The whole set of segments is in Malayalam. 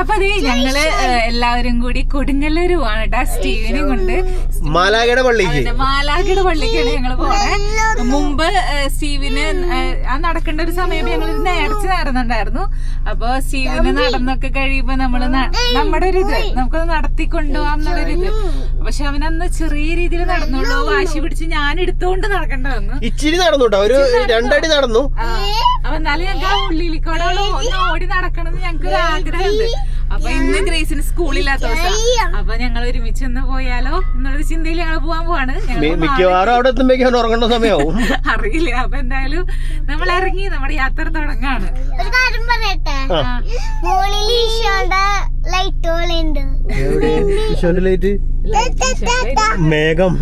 അപ്പൊ അതേ ഞങ്ങൾ എല്ലാവരും കൂടി കൊടുങ്ങല്ലൂര് പോവാണ് കേട്ടോ സ്റ്റീവിനെ കൊണ്ട്. മാലാഗട പള്ളിക്ക്. മാലാഗട പള്ളിക്കാണ് ഞങ്ങൾ പോണേ. മുമ്പ് സ്റ്റീവിന് ആ നടക്കേണ്ട ഒരു സമയം ഞങ്ങൾ നേർച്ച നടന്നുണ്ടായിരുന്നു അപ്പൊ സ്റ്റീവിന് നടന്നൊക്കെ കഴിയുമ്പോ നമ്മൾ നമ്മുടെ ഒരു ഇത് നമുക്കത് നടത്തി കൊണ്ടുപോകാന്നുള്ളൊരു ഇത് പക്ഷെ അവൻ അന്ന് ചെറിയ രീതിയിൽ നടന്നുള്ളൂ വാശി പിടിച്ച് ഞാൻ എടുത്തുകൊണ്ട് നടക്കേണ്ട വന്നു ഇച്ചിരി നടന്നു കേട്ടോ ഒരു രണ്ടടി നടന്നു. അപ്പൊ എന്നാലും ഞങ്ങൾക്ക് ആ ഉള്ളിലിക്കൂടെ ഒന്ന് ഓടി നടക്കണം എന്ന് ഞങ്ങൾക്ക് ഒരു ആഗ്രഹമുണ്ട് അപ്പൊ ഇന്ന് ഗ്രേസിന് സ്കൂളില്ലാത്ത ദിവസം. അപ്പൊ ഞങ്ങൾ ഒരുമിച്ച് ഒന്ന് പോയാലോ എന്നുള്ളൊരു ചിന്തയിൽ ഞങ്ങൾ പോവാൻ പോവാണ്. ഞങ്ങൾ മിക്കവാറും അവിടെ എത്തുമ്പോഴേക്കും ഉറങ്ങേണ്ട സമയമാവും അറിയില്ല. അപ്പൊ എന്തായാലും നമ്മൾ ഇറങ്ങി നമ്മുടെ യാത്ര തുടങ്ങാണ്. ഒരു കാര്യം പറയട്ടെ. മുകളിൽ ഈശോയുടെ ലൈറ്റുകളുണ്ട് ഈശോന്റെ ലൈറ്റ് മേഘം.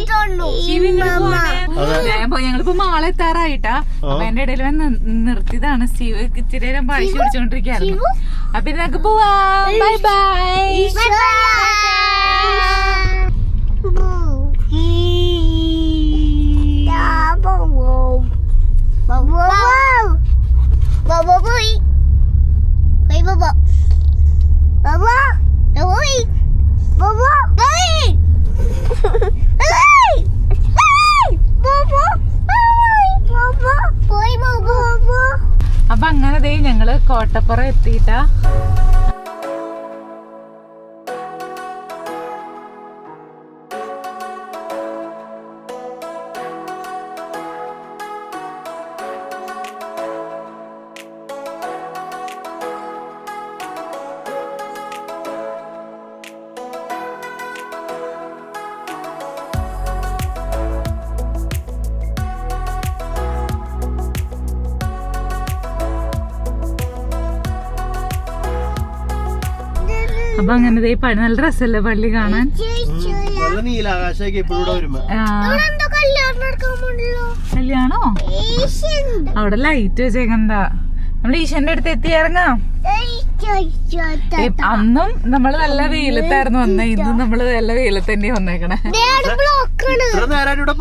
ഉള്ളൂ ഞങ്ങളിപ്പോ മാളെ എത്താറായിട്ടാ. അപ്പൊ എന്റെ ഇടയിൽ വന്ന് നിർത്തിയതാണ്. സ്റ്റീവ് ഇച്ചിരി നേരം പഴിച്ചു പിടിച്ചോണ്ടിരിക്കായിരുന്നു അപ്പൊ പോവാം. Bye bye. അപ്പൊ അങ്ങനെ ദേ പണി നല്ല രസമല്ലേ പള്ളി കാണാൻ? കല്യാണം. അവിടെ ലൈറ്റ് വെച്ചേക്കണ്ടാ. നമ്മൾ ഈശന്റെ അടുത്ത് എത്തി ഇറങ്ങാം. അന്നും നമ്മൾ നല്ല വെയിലത്തായിരുന്നു വന്നേ. ഇന്നും നമ്മൾ നല്ല വെയിലത്ത് തന്നെ വന്നേക്കണേ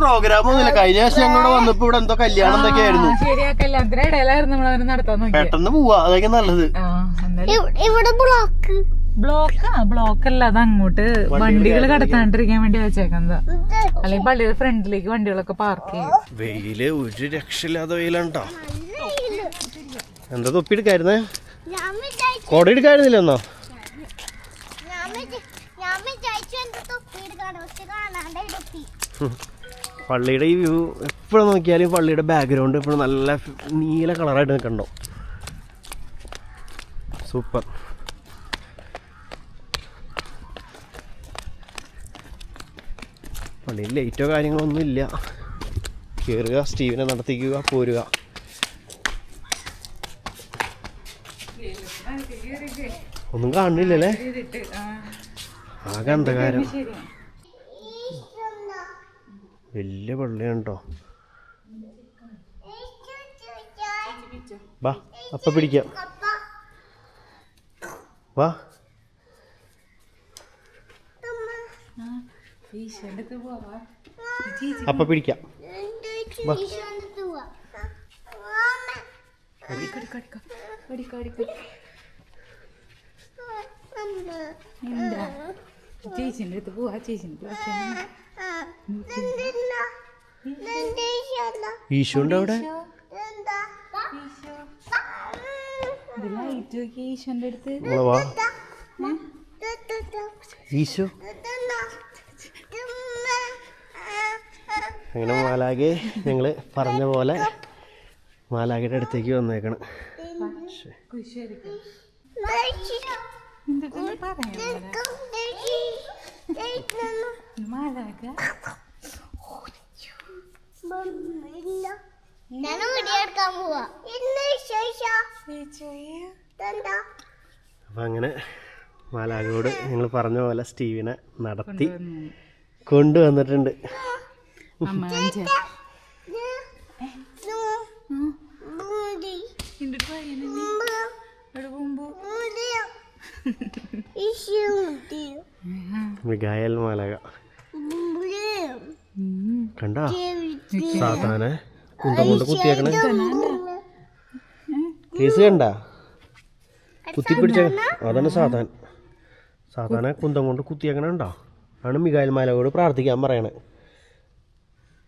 പ്രോഗ്രാം ഒന്നുമില്ല. കഴിഞ്ഞ വർഷം ഞങ്ങളിവിടെ വന്നപ്പോ ഇവിടെ എന്തോ കല്യാണം എന്തൊക്കെ ആയിരുന്നു ശരിയാ കല്യാണത്തിന്റെ ഇടയിലായിരുന്നു നമ്മൾ അവനെ നടത്താൻ പെട്ടെന്ന് പോവാ. അതൊക്കെ നല്ലത്. ഇവിടെ ബ്ലോക്ക് ബ്ലോക്കാ ബ്ലോക്ക് അല്ല അത് അങ്ങോട്ട് വണ്ടികൾ കടത്താണ്ടിരിക്കാൻ വേണ്ടി വെച്ചേക്കുന്നത്. അല്ലെങ്കിൽ പള്ളിയുടെ ഫ്രണ്ടിലേക്ക് വണ്ടികളൊക്കെ പാർക്ക് ചെയ്യും. വെയിൽ ഒരു രക്ഷയില്ലാതെ വെയിലാണ്ടോ എന്താ തൊപ്പി എടുക്കായിരുന്നേ? ഞാൻ എടുക്കായിരുന്നില്ലെന്നോ കൊട എടുക്കായിരുന്നില്ല എന്നാ ഞാൻ വിചാ- ഞാൻ വിചാരിച്ചു എന്റെ തൊപ്പി എടുക്കാണ് പക്ഷെ കാണാണ്ട് തൊപ്പി. പള്ളിയുടെ ഈ വ്യൂ എപ്പോഴും നോക്കിയാലും പള്ളിയുടെ ബാക്ക്ഗ്രൗണ്ട് എപ്പോഴും നല്ല നീല കളറായിട്ട് നിൽക്കണ്ടോ സൂപ്പർ. പള്ളിയിൽ ലൈറ്റോ കാര്യങ്ങളോ ഒന്നും ഇല്ല. കയറുക സ്റ്റീവിനെ നടത്തിക്കുക പോരുക. ഒന്നും കാണുന്നില്ലല്ലേ? ആകെ അന്ധകാരം. വലിയ പള്ളിയാണ് വാ അപ്പ പിടിക്കാം. വാ. അപ്പ പിടിക്കാം. അടുത്ത് പോവാ ഈശോണ്ട് അവിടെ? ഈശോന്റെ അടുത്ത് ഈശോ. അങ്ങനെ മാലാകെ ഞങ്ങൾ പറഞ്ഞ പോലെ മാലാകയുടെ അടുത്തേക്ക് വന്നേക്കണം. അപ്പൊ അങ്ങനെ മാലാകയോട് ഞങ്ങൾ പറഞ്ഞ പോലെ സ്റ്റീവിനെ നടത്തി കൊണ്ടുവന്നിട്ടുണ്ട്. അമ്മ മികായൽ മാലാക. കണ്ടാ? സാത്താനെ കുന്തം കൊണ്ട് കുത്തിയേക്കണേ. കേസ് കണ്ട? കുത്തി പിടിച്ച അതാണ് സാധാൻ സാധാരണ കുന്തം കൊണ്ട് കുത്തിയേക്കണ ഉണ്ടോ ആണ് മികായൽ മാലയോട് പ്രാർത്ഥിക്കാൻ പറയണേ.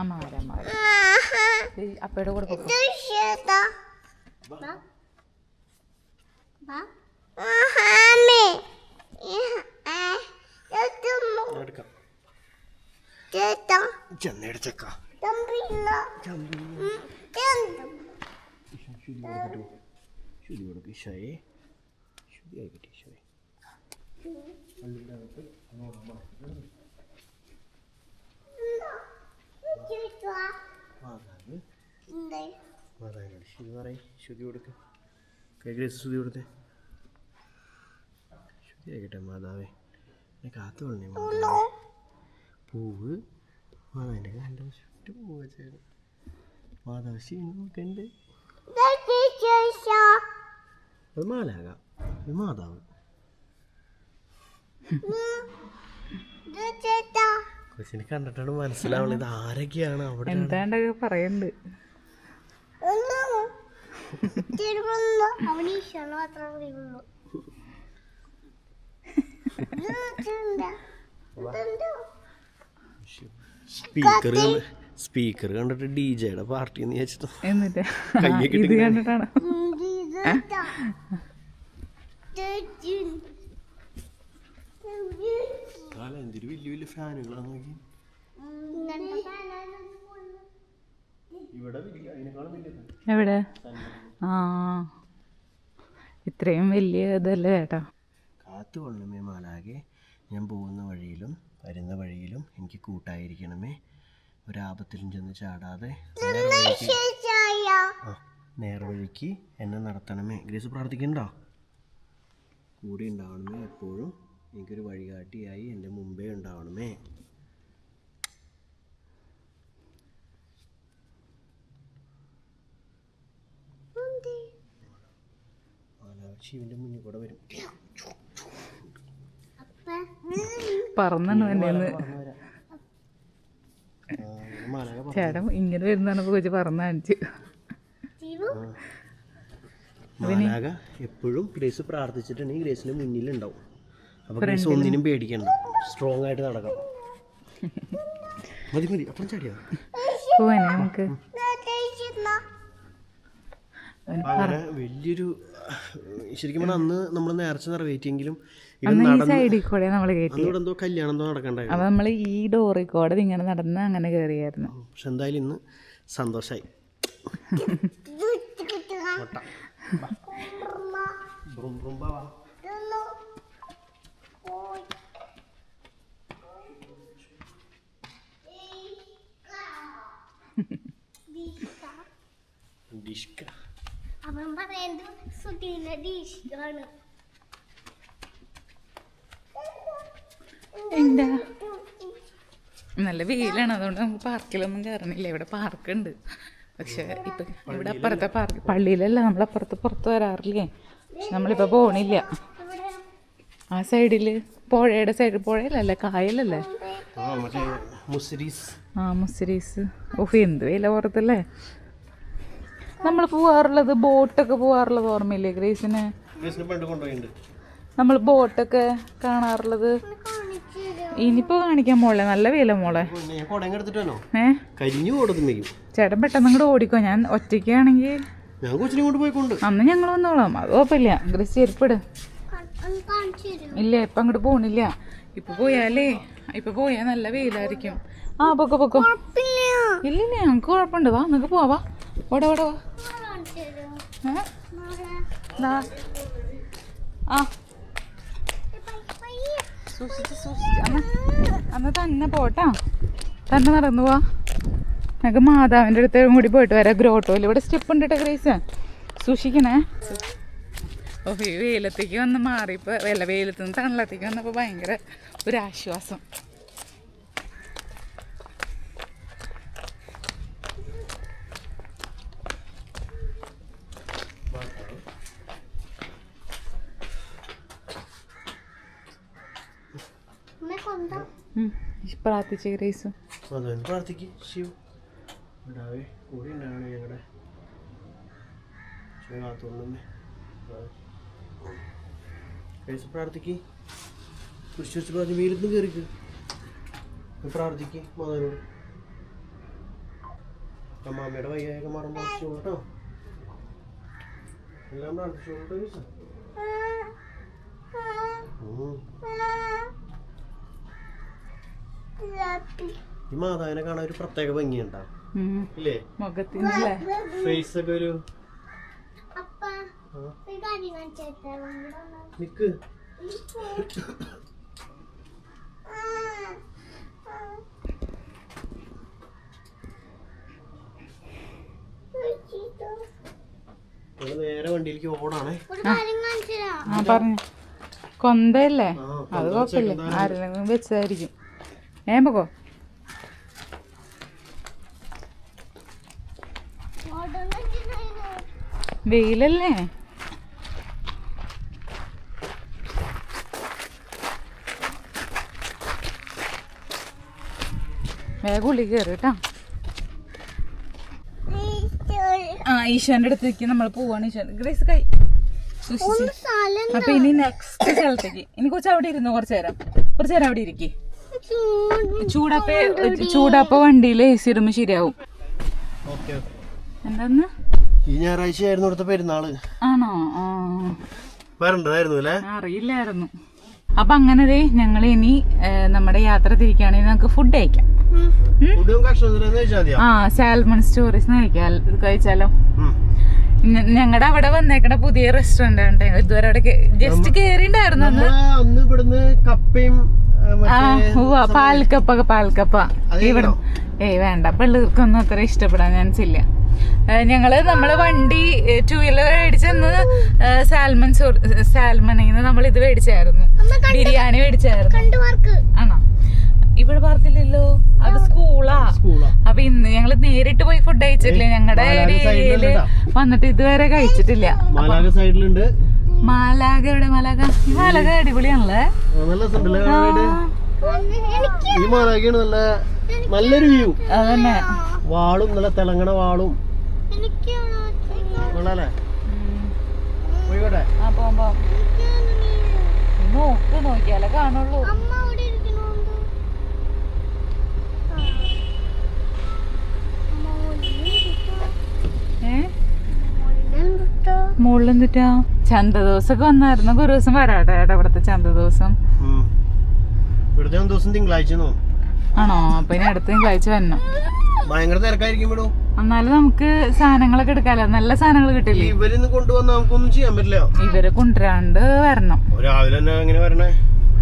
അമ്മേ. ചെന്നെടുത്തേക്കാം തമ്പില്ല. ഉം, എന്ത്? ശുദ്ധി കൊടുക്കും ഈശോയെ ശുദ്ധി ആയിക്കട്ടെ ഈശോയെ ചേട്ടാ, മാതാവ് എന്തേ? മാതാവിനോട് ശുദ്ധി പറയും ശുദ്ധി കൊടുക്ക് കൈഗ്രസ് ശുദ്ധി കൊടുത്തേ മാതാവേ എന്നെ കാത്തു കൊള്ളേ മാതാവേ പൂവ് മാതാവിന്റെ കണ്ട ചുറ്റും പൂവ് വെച്ചാണ് മാതാവ് ശരി നോക്കണ്ട്. അത് മാലാകാം ഇത് മാതാവ് ഇത് ചേട്ടാ. കൊച്ചിനെ കണ്ടിട്ടാണ് മനസ്സിലാവുള്ളത് ഇത് ആരൊക്കെയാണ് അവിടെ എന്താണ്ടൊക്കെ പറയുന്നുണ്ട് സ്പീക്കർ സ്പീക്കർ കണ്ടിട്ട് ഡി ജെയുടെ പാർട്ടി എന്ന് വിചാരിച്ചിട്ട് എന്നിട്ട്? കയ്യൊക്കെ കണ്ടിട്ടാണ് ഉം, ഇത് ചേട്ടാ. ചേച്ചി. ചേച്ചി. കാല എന്തൊരു വലിയ വലിയ ഫാനുകളാണ് നോക്കി. എവിടെ? ആ. ഇത്രയും വലിയ ഇതല്ലേ ചേട്ടാ കാത്തു കൊള്ളണമേ മാലാകെ. ഞാൻ പോകുന്ന വഴിയിലും വരുന്ന വഴിയിലും എനിക്ക് കൂട്ടായിരിക്കണമേ. ഒരാപത്തിലും ചെന്ന് ചാടാതെ. നേർവഴിക്ക് എന്നെ നടത്തണമേ. ഗ്രേസ് പ്രാർത്ഥിക്കണ്ടോ? കൂടെ ഉണ്ടാവണമേ. എപ്പോഴും എനിക്കൊരു വഴികാട്ടിയായി എന്റെ മുമ്പേ ഉണ്ടാവണമേ. ശിവന്റെ മുന്നിൽ കൂടെ വരും. അപ്പ. പറന്നു ആ, ചേട്ടൻ ഇങ്ങനെ വരുന്നതാണ് കൊച്ചു പറഞ്ഞു കാണിച്ചു. മാലാക എപ്പോഴും ഗ്രേസ് പ്രാർത്ഥിച്ചിട്ടുണ്ടെങ്കിൽ ഗ്രേസിന്റെ മുന്നിലുണ്ടാവും. അപ്പൊ ഗ്രേസ് ഒന്നിനും പേടിക്കണ്ട. സ്ട്രോങ് ആയിട്ട് നടക്കാം മതി മതി. അപ്പം ചാടിയാ നമുക്ക്. അങ്ങനെ വലിയൊരു ശരിക്കും പറഞ്ഞാൽ അന്ന് നമ്മൾ നേർച്ച നിറവേറ്റിയെങ്കിലും എന്തോ കല്യാണം എന്തോ നടക്കണ്ടായിരുന്നു. അപ്പൊ നമ്മൾ ഈ ഡോറിൽ കൂടെ ഇങ്ങനെ നടന്ന് അങ്ങനെ കയറിയായിരുന്നു പക്ഷെ എന്തായാലും ഇന്ന് സന്തോഷായി. brum. ഓയ്. ദീക്ക. ഡിഷ്ക. അവൻ പറയുന്നത് സുധീന ഡിഷ്കാണ് എന്താ നല്ല വെയിലാണ് അതുകൊണ്ട് നമുക്ക് പാർക്കിലൊന്നും കയറണില്ല ഇവിടെ പാർക്കുണ്ട് പക്ഷെ ഇപ്പൊ ഇവിടെ അപ്പുറത്തെ പള്ളിയിലല്ല നമ്മളപ്പുറത്ത് പുറത്ത് വരാറില്ലേ? പക്ഷെ നമ്മളിപ്പോ പോണില്ല. ആ സൈഡിൽ പുഴയുടെ സൈഡ് പുഴയിലല്ലേ? കായലല്ലേ? ആ മുസ്രീസ്. ഓഫ് എന്ത് വില പുറത്തല്ലേ? നമ്മൾ പോവാറുള്ളത് ബോട്ടൊക്കെ പോവാറുള്ളത് ഓർമ്മയില്ലേ ഗ്രേസിന്? ഗ്രേസിനെ പണ്ട് കൊണ്ടുപോയിട്ടുണ്ട്. നമ്മൾ ബോട്ടൊക്കെ കാണാറുള്ളത്. ഇനിയിപ്പോ കാണിക്കാൻ മോളെ നല്ല വില മോളെ. ചേട്ടൻ പെട്ടെന്ന് അങ്ങോട്ട് ഓടിക്കോ ഞാൻ ഒറ്റയ്ക്കാണെങ്കിൽ അന്ന് ഞങ്ങൾ വന്നോളാം അത് കുഴപ്പമില്ല. ഗ്രസ് ചെരുപ്പിട്. ഇല്ല ഇപ്പൊ അങ്ങോട്ട് പോണില്ല. ഇപ്പൊ പോയാലേ ഇപ്പൊ പോയാ നല്ല വെയിലായിരിക്കും. ആ പൊക്കോ പൊക്കോ. ഇല്ലില്ല ഞങ്ങക്ക് കുഴപ്പമുണ്ട് വാ നിങ്ങക്ക് പോവാ ഓടെ ഓടെ വാ? ആ സൂക്ഷിച്ച് അന്ന് അമ്മ തന്നെ പോട്ടാ. തന്നെ നടന്നു പോവാ. ഞങ്ങൾക്ക് മാതാവിന്റെ അടുത്തും കൂടി പോയിട്ട് വരാം. ഗ്രോട്ടോയിൽ ഇവിടെ സ്റ്റെപ്പ് ഉണ്ട് കേട്ടോ ഗ്രേസ്. സൂക്ഷിക്കണേ. ഓ ഈ വെയിലത്തേക്ക് വന്ന് മാറിയപ്പോൾ വെല്ല വെയിലത്ത് നിന്ന് തണലത്തേക്ക് വന്നപ്പോൾ ഭയങ്കര ഒരു ആശ്വാസം അമ്മ കൊണ്ടോ ഉം. പ്രാർത്ഥിച്ച ഗ്രേസ് പ്രാർത്ഥിക്ക് ശിവ്. ഉണ്ടാവേ കൂടി ഉണ്ടാവണേ ഞങ്ങളുടെ ശിവ കാത്തോളമ്മേ കഴിച്ച് പ്രാർത്ഥിക്ക്. കുരിശ് വെച്ച് പ്രാർത്ഥി വീരത്തും കയറിക്ക് പ്രാർത്ഥിക്ക് മാതാവിനോട് അമ്മാമ്മയുടെ വയ്യായൊക്കെ മാറും പ്രാർത്ഥിച്ചോളൂ കേട്ടോ. എല്ലാം പ്രാർത്ഥിച്ചോളൂ കേട്ടോ. ഈ മാതാവിനെ കാണാൻ ഒരു പ്രത്യേക ഭംഗിയുണ്ടാവും ഇല്ലേ? ഫേസ് ഒക്കെ ഒരു നിക്ക്. നേരെ വണ്ടിയിലേക്ക് ഓടാണേ. ആ പറഞ്ഞു. കൊന്തല്ലേ അത് കുഴപ്പമില്ല. ആരെങ്കിലും വെച്ചതായിരിക്കും. ഏമ്പക്കോ വെയിലല്ലേ? വേഗം ഉള്ളി കയറി കേട്ടോ. ആ ഈശോന്റെ അടുത്തേക്ക് നമ്മൾ പോവാണ് ഈശോ. ഗ്രേസ് കൈ. അപ്പൊ ഇനി നെക്സ്റ്റ് സ്ഥലത്തേക്ക്. ഇനി കുറച്ച് അവിടെ ഇരുന്നു? കുറച്ചു നേരം. കുറച്ചു നേരം അവിടെ ഇരിക്കി. ചൂടപ്പ ചൂടപ്പ വണ്ടിയിൽ എ സി ഇടുമ്പോ ശരിയാവും. എന്താന്ന്? ഈ ഞായറാഴ്ച ആയിരുന്നു ഇവിടുത്തെ പെരുന്നാൾ. ആണോ? വരണ്ടതായിരുന്നു അല്ലേ? അറിയില്ലായിരുന്നു. അപ്പൊ അങ്ങനെ ഞങ്ങൾ ഇനി നമ്മുടെ യാത്ര തിരിക്കുകയാണെങ്കിൽ നമുക്ക് ഫുഡ് കഴിക്കാം. മതിയോ? ആ സാൽമൺ സ്റ്റോറീസ് കഴിച്ചാലോ? ഞങ്ങടെ ഞങ്ങളുടെ അവിടെ വന്നേക്കണ പുതിയ റെസ്റ്റോറന്റ് ആണ് ഇതുവരെ അവിടെ ജസ്റ്റ് കേറിണ്ടായിരുന്നു അന്ന് ഇവിടുന്ന് കപ്പയും പാൽക്കപ്പ പാൽക്കപ്പ. ഇവിടെ ഏയ് വേണ്ട. പിള്ളേർക്കൊന്നും അത്ര ഇഷ്ടപ്പെടാൻ ചാൻസ് ഇല്ല. ഞങ്ങൾ നമ്മൾ വണ്ടി ടൂ വീലർ മേടിച്ചെന്ന് സാൽമൺ സാൽമണിന്ന് നമ്മൾ ഇത് മേടിച്ചായിരുന്നു. ബിരിയാണി മേടിച്ചായിരുന്നു. ആണോ? ഇവിടെ പാർക്കില്ലല്ലോ അത് സ്കൂളാ. സ്കൂളാ. അപ്പൊ ഇന്ന് ഞങ്ങൾ നേരിട്ട് പോയി ഫുഡ് കഴിച്ചിട്ടില്ല. ഞങ്ങളുടെ ഏരിയയിൽ വന്നിട്ട് ഇതുവരെ കഴിച്ചിട്ടില്ല. സൈഡിലുണ്ട് മാലാക എവിടെ മാലാക ഈ മാലാക അടിപൊളിയാണല്ലേ? ഈ മാലാകയാണ് നല്ല നല്ലൊരു വ്യൂ അതന്നെ. വാളും നല്ല തെലങ്കണ വാളും. നോക്ക് നോക്കിയാലേ കാണുള്ളൂ. അമ്മ മുകളിലും തുറ്റാ ചന്ത ദിവസമൊക്കെ വന്നായിരുന്നു. ഒരു ദിവസം വരാട്ടെ ഏട്ടാ ഇവിടുത്തെ ചന്ത ദിവസം ഇവിടുത്തെ ദിവസം തിങ്കളാഴ്ച ആണോ? അപ്പൊ ഇനി അടുത്ത തിങ്കളാഴ്ച വരണം. ഭയങ്കര തിരക്കായിരിക്കും എന്നാലും നമുക്ക് സാധനങ്ങളൊക്കെ എടുക്കാലോ? നല്ല സാധനങ്ങൾ കിട്ടില്ല? ഇവരിന്ന് കൊണ്ടുവന്ന് നമുക്കൊന്നും ചെയ്യാൻ പറ്റില്ല. ഇവരെ കൊണ്ടുവരാണ്ട് വരണം. രാവിലെ തന്നെ എങ്ങനെ വരണേ?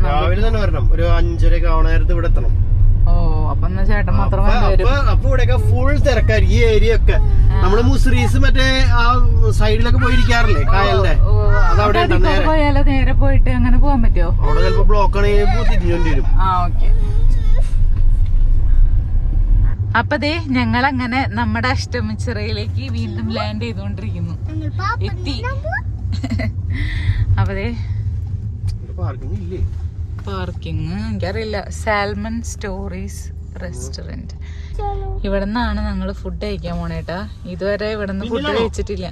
രാവിലെ തന്നെ വരണം. ഒരു അഞ്ചരയൊക്കെ ആവണ നേരത്ത് ഇവിടെ എത്തണം. അപ്പൊ ചേട്ടൻ മാത്രം അപ്പൊ ഇവിടെയൊക്കെ ഫുൾ തിരക്കായിരിക്കും ഈ ഏരിയ ഒക്കെ. നമ്മൾ മുസ്രീസ് മറ്റേ ആ സൈഡിലൊക്കെ പോയിരിക്കാറില്ലേ കായലിന്റെ? അതവിടെ പോയാലോ? നേരെ പോയിട്ട് അങ്ങനെ പോകാൻ പറ്റുമോ അവിടെ ചിലപ്പോ ബ്ലോക്ക് ആണെങ്കിൽ തിരിഞ്ഞോണ്ടി വരും. ആ ഓക്കെ. അപ്പൊ ദേ ഞങ്ങൾ അങ്ങനെ നമ്മുടെ അഷ്ടമിച്ചിറയിലേക്ക് വീണ്ടും ലാൻഡ് ചെയ്തുകൊണ്ടിരിക്കുന്നു. എത്തി. അപ്പതേ പാർക്കിംഗ് എനിക്കറിയില്ല. Salmon stories restaurant. ഇവിടെ നിന്നാണ് ഞങ്ങൾ ഫുഡ് കഴിക്കാൻ പോണേട്ടാ ഇതുവരെ ഇവിടെ നിന്ന് ഫുഡ് കഴിച്ചിട്ടില്ല.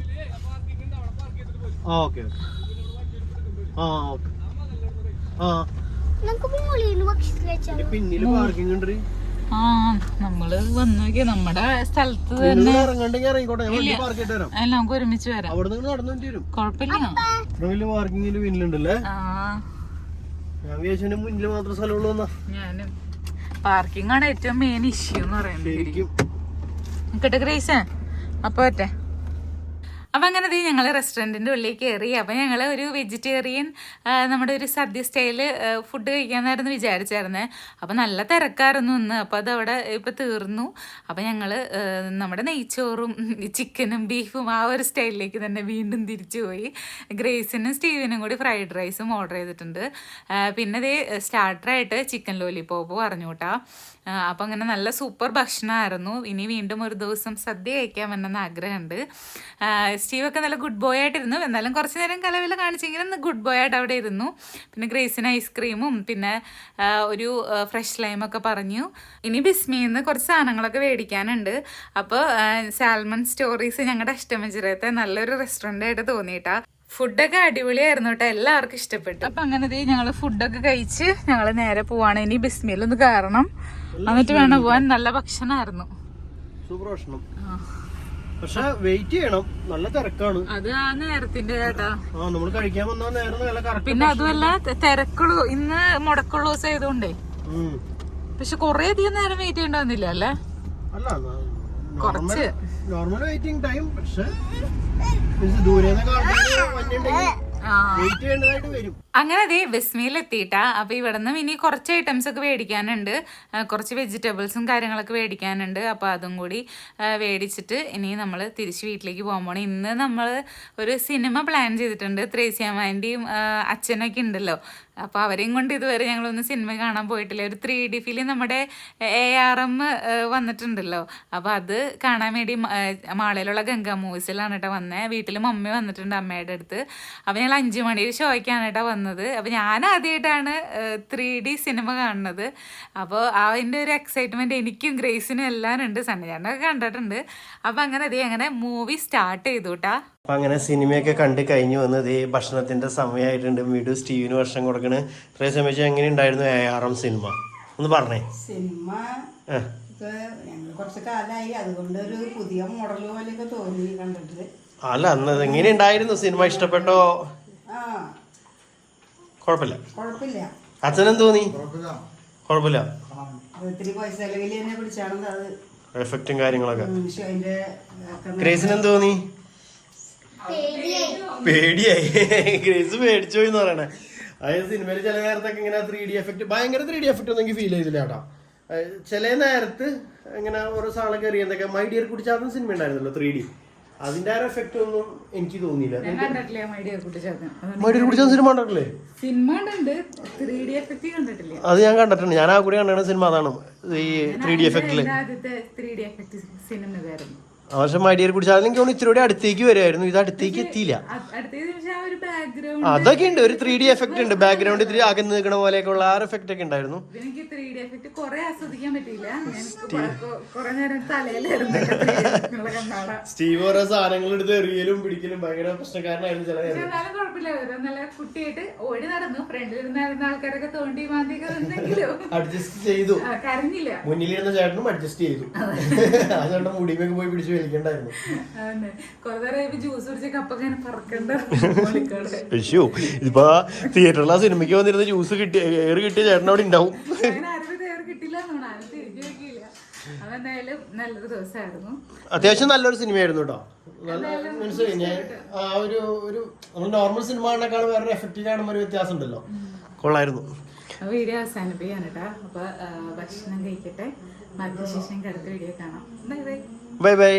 ആ ഓക്കെ. ആ ആ. നമുക്ക് മോളിന്ന് ഭക്ഷണം ഇതിന്റെ പിന്നിൽ പാർക്കിംഗ് ഉണ്ട് ആ നമ്മൾ വന്നു നമ്മുടെ സ്ഥലത്ത് തന്നെ അല്ല നമുക്ക് ഒരുമിച്ച് വരാം. കുഴപ്പമില്ല. പിന്നിലുണ്ടല്ലേ? ഞാൻ മുന്നിൽ മാത്രം സ്ഥലമുള്ളൂ എന്നാ ഞാനും. പാർക്കിംഗ് ആണ് ഏറ്റവും മെയിൻ ഇഷ്യൂ എന്ന് പറയുന്നത്. ശരിക്കും. കേട്ടോ ഗ്രേസ് അപ്പൊ പറ്റേ? അപ്പം അങ്ങനെ ദേ ഞങ്ങൾ റെസ്റ്റോറന്റിന്റെ ഉള്ളിൽ കയറി അപ്പോൾ ഞങ്ങൾ ഒരു വെജിറ്റേറിയൻ നമ്മുടെ ഒരു സദ്യ സ്റ്റൈൽ ഫുഡ് കഴിക്കാമെന്നായിരുന്നു വിചാരിച്ചായിരുന്നത് അപ്പോൾ നല്ല തിരക്കായിരുന്നു ഇന്ന്. അപ്പോൾ അതവിടെ ഇപ്പോൾ ഇപ്പം തീർന്നു. അപ്പോൾ ഞങ്ങൾ നമ്മുടെ നെയ്ച്ചോറും ചിക്കനും ബീഫും ആ ഒരു സ്റ്റൈലിലേക്ക് തന്നെ വീണ്ടും തിരിച്ചു പോയി. ഗ്രേസിനും സ്റ്റീവിനും കൂടി ഫ്രൈഡ് റൈസും ഓർഡർ ചെയ്തിട്ടുണ്ട്. പിന്നെ ദേ സ്റ്റാർട്ടറായിട്ട് ചിക്കൻ ലോലിപോപ്പ് പറഞ്ഞു കേട്ടോ അപ്പം അങ്ങനെ നല്ല സൂപ്പർ ഭക്ഷണമായിരുന്നു. ഇനി വീണ്ടും ഒരു ദിവസം സദ്യ കഴിക്കാമെന്നെന്ന് ആഗ്രഹമുണ്ട്. സ്റ്റീവൊക്കെ നല്ല ഗുഡ് ബോയ് ആയിട്ടിരുന്നു. എന്നാലും കുറച്ച് നേരം കലവില കാണിച്ചെങ്കിലും ഗുഡ് ബോയ് ആയിട്ട് അവിടെ ഇരുന്നു. പിന്നെ ഗ്രേസിന് ഐസ്ക്രീമും പിന്നെ ഒരു ഫ്രഷ് ലൈം ഒക്കെ പറഞ്ഞു. ഇനി ബിസ്മിയിൽ നിന്ന് കുറച്ച് സാധനങ്ങളൊക്കെ മേടിക്കാനുണ്ട്. അപ്പോൾ സാൽമൺ സ്റ്റോറീസ് ഞങ്ങളുടെ അഷ്ടമഞ്ചിറത്തെ നല്ലൊരു റെസ്റ്റോറന്റ് ആയിട്ട് തോന്നിയിട്ടാ. ഫുഡൊക്കെ അടിപൊളിയായിരുന്നു കേട്ടോ. എല്ലാവർക്കും ഇഷ്ടപ്പെട്ടു. അപ്പൊ അങ്ങനെ ഞങ്ങൾ ഫുഡൊക്കെ കഴിച്ച് ഞങ്ങൾ നേരെ പോവാണ്. ഇനി ബിസ്മിയിൽ ഒന്ന് കയറണം എന്നിട്ട് വേണം പോവാൻ. നല്ല ഭക്ഷണമായിരുന്നു സൂപ്പർ ഭക്ഷണം. പക്ഷെ വെയിറ്റ് ചെയ്യണം. നല്ല തിരക്കാണ്. അത് ആ നേരത്തിന്റെ ചേട്ടാ. ആ നമ്മൾ കഴിക്കാൻ വന്ന നേരം നല്ല കറക്റ്റ് പിന്നെ അതുമല്ല തിരക്കുള്ളൂ ഇന്ന് മുടക്കുള്ള ദിവസം ആയതുകൊണ്ടേ പക്ഷെ കൊറേ അധികം നേരം വെയിറ്റ് ചെയ്യേണ്ടി വന്നില്ല അല്ലേ? അല്ല കുറച്ച്. നോർമൽ വെയിറ്റിംഗ് ടൈം പക്ഷെ ദൂരെ നിന്നൊക്കെ ആൾക്കാർ അങ്ങനെ അതേ വിസ്മയിൽ എത്തിയിട്ടാ അപ്പൊ ഇവിടെ നിന്ന് ഇനി കുറച്ച് ഐറ്റംസ് ഒക്കെ മേടിക്കാനുണ്ട് കുറച്ച് വെജിറ്റബിൾസും കാര്യങ്ങളൊക്കെ മേടിക്കാനുണ്ട് അപ്പൊ അതും കൂടി മേടിച്ചിട്ട് ഇനി നമ്മൾ തിരിച്ച് വീട്ടിലേക്ക് പോകാൻ പോകണം ഇന്ന് നമ്മൾ ഒരു സിനിമ പ്ലാൻ ചെയ്തിട്ടുണ്ട്. ത്രേസ്യാമാന്റെയും അച്ഛനൊക്കെ ഉണ്ടല്ലോ. അപ്പോൾ അവരെയും കൊണ്ട് ഇതുവരെ ഞങ്ങളൊന്ന് സിനിമ കാണാൻ പോയിട്ടില്ല. ഒരു ത്രീ ഡി ഫിലിം നമ്മുടെ എ ആർ എം വന്നിട്ടുണ്ടല്ലോ. അപ്പോൾ അത് കാണാൻ വേണ്ടി മാളയിലുള്ള ഗംഗാ മൂവീസിലാണ് കേട്ടോ വന്നത് വീട്ടിൽ മമ്മി വന്നിട്ടുണ്ട് അമ്മയുടെ അടുത്ത്. അപ്പോൾ ഞങ്ങൾ അഞ്ചു മണിയുടെ ഷോയ്ക്കാണ് കേട്ടോ വന്നത്. അപ്പോൾ ഞാൻ ആദ്യമായിട്ടാണ് ത്രീ ഡി സിനിമ കാണുന്നത്. അപ്പോൾ അതിന്റെ ഒരു എക്സൈറ്റ്മെന്റ് എനിക്കും ഗ്രേസിനും എല്ലാം ഉണ്ട്. സണ്ണിചാണ്ടൊക്കെ കണ്ടിട്ടുണ്ട്. അപ്പോൾ അങ്ങനെ അതേ അങ്ങനെ മൂവി സ്റ്റാർട്ട് ചെയ്തു കേട്ടാ അപ്പൊ അങ്ങനെ സിനിമയൊക്കെ കണ്ട് കഴിഞ്ഞു. വന്നത് ഈ ഭക്ഷണത്തിന്റെ സമയമായിട്ടുണ്ട് വീഡിയോ സ്റ്റീവിന് ഭക്ഷണം കൊടുക്കണ്. ഇത്രയും സമയം എങ്ങനെ ഉണ്ടായിരുന്നു എ ആർ എം സിനിമ ഒന്ന് പറഞ്ഞേ. സിനിമ ഞങ്ങൾ കുറച്ച് കാലമായി അതുകൊണ്ട് ഒരു പുതിയ മോഡൽ പോലെയൊക്കെ തോന്നി കണ്ടിട്ട്. അല്ല അന്ന് എങ്ങനെ ഉണ്ടായിരുന്നു? സിനിമ ഇഷ്ടപ്പെട്ടോ? ആ. കുഴപ്പമില്ല. കുഴപ്പമില്ല. അച്ഛനും തോന്നി? കുഴപ്പമില്ല. ഒത്തിരി ഇത്തിരി പൈസ അല്ലെങ്കിൽ തന്നെ പിടിച്ചാണ് അത് എഫക്റ്റും കാര്യങ്ങളൊക്കെ. ക്രേസിനും തോന്നി? പേടിയായി. ഗ്രേസ് പേടിച്ചു എന്ന് പറയണേ. അതായത് സിനിമയിൽ ചില നേരത്തൊക്കെ ഇങ്ങനെ ത്രീ ഡി എഫക്ട് ഭയങ്കര ത്രീ ഡി എഫക്ട് ഒന്നും എനിക്ക് ഫീൽ ചെയ്തില്ല കേട്ടോ. ചില നേരത്ത് ഇങ്ങനെ ഓരോ സാളെ കയറി എന്തൊക്കെ മൈ ഡിയർ കുടിച്ചാത്ത സിനിമ ഉണ്ടായിരുന്നല്ലോ ത്രീ ഡി അതിന്റെ ആ എഫക്ട് ഒന്നും എനിക്ക് തോന്നിയില്ല. കണ്ടിട്ടില്ല my dear Kuttichathan. My dear Kuttichathan cinema കണ്ടിട്ടില്ലേ? സിനിമ എഫക്റ്റ് കണ്ടിട്ടില്ല? അത് ഞാൻ കണ്ടിട്ടുണ്ട്. ഞാൻ ആ കൂടി കണ്ടിട്ടുണ്ട് സിനിമ അതാണ് ഈ ത്രീ ഡി എഫക്റ്റിൽ ത്രീ ഡി എഫക്റ്റ് സിനിമ പക്ഷെ മടിയേറി കുടിച്ചാൽ എനിക്ക് തോന്നുന്നു അടുത്തേക്ക് വരുമായിരുന്നു ഇത് അടുത്തേക്ക് എത്തിയില്ല. അതൊക്കെ ഉണ്ട്. ഒരു ത്രീ ഡി എഫക്ട് ഉണ്ട്. ബാക്ക്ഗ്രൗണ്ട് ഇത്തിരി അകന്ന് നിൽക്കണ പോലെയൊക്കെ ഉള്ള ആ എഫക്ട് എഫക്റ്റ് ഒക്കെ ഉണ്ടായിരുന്നു. എനിക്ക് ത്രീ ഡി എഫക്റ്റ് കുറെ ആസ്വദിക്കാൻ പറ്റിയില്ല. ഞാൻ കുറെ നേരം തലയിലായിരുന്നു സ്റ്റീവ് ഓരോ സാധനങ്ങൾ എടുത്ത് എറിയലും പിടിക്കലും ഭയങ്കര പ്രശ്നക്കാരനായിരുന്നു ചില നേരം എന്നാലും കുഴപ്പമില്ല. ഒരു നല്ല കുട്ടിയായിട്ട് ഓടി നടന്നു. ഫ്രണ്ടിൽ ഇരുന്നായിരുന്ന ആൾക്കാരൊക്കെ തോണ്ടി മാന്തിയൊക്കെ നിന്നെങ്കിലും. അഡ്ജസ്റ്റ് ചെയ്തു. കരഞ്ഞില്ല. മുന്നിലിരുന്ന ചേട്ടനും അഡ്ജസ്റ്റ് ചെയ്തു. ആ ചേട്ടൻ മുടിമൊക്കെ പോയി പിടിച്ച് വലിക്കണ്ടായിരുന്നു. അതന്നെ കുറെ നേരം ജ്യൂസ് കുടിച്ച കപ്പൊക്കെ പറക്കണ്ട. അയ്യോ ഇതിപ്പോ തിയേറ്ററിൽ ആ സിനിമയ്ക്ക് വന്നിരുന്ന ജ്യൂസ് കിട്ടിയ ഏറ് കിട്ടിയ ചേട്ടൻ അവിടെ ഉണ്ടാവും. അത്യാവശ്യം നല്ലൊരു സിനിമയായിരുന്നു കേട്ടോ. ആ ഒരു ഒരു നമ്മൾ നോർമൽ സിനിമ കണ്ടേക്കാളും വേറെ എഫക്റ്റീവ് കാണുമ്പോൾ ഒരു വ്യത്യാസം ഉണ്ടല്ലോ കൊള്ളായിരുന്നു. വീഡിയോ അവസാനിപ്പിക്കാൻ കേട്ടോ. അപ്പൊ ഭക്ഷണം കഴിക്കട്ടെ. മധ്യശേഷം അടുത്ത വീഡിയോ കാണാം. Bye bye.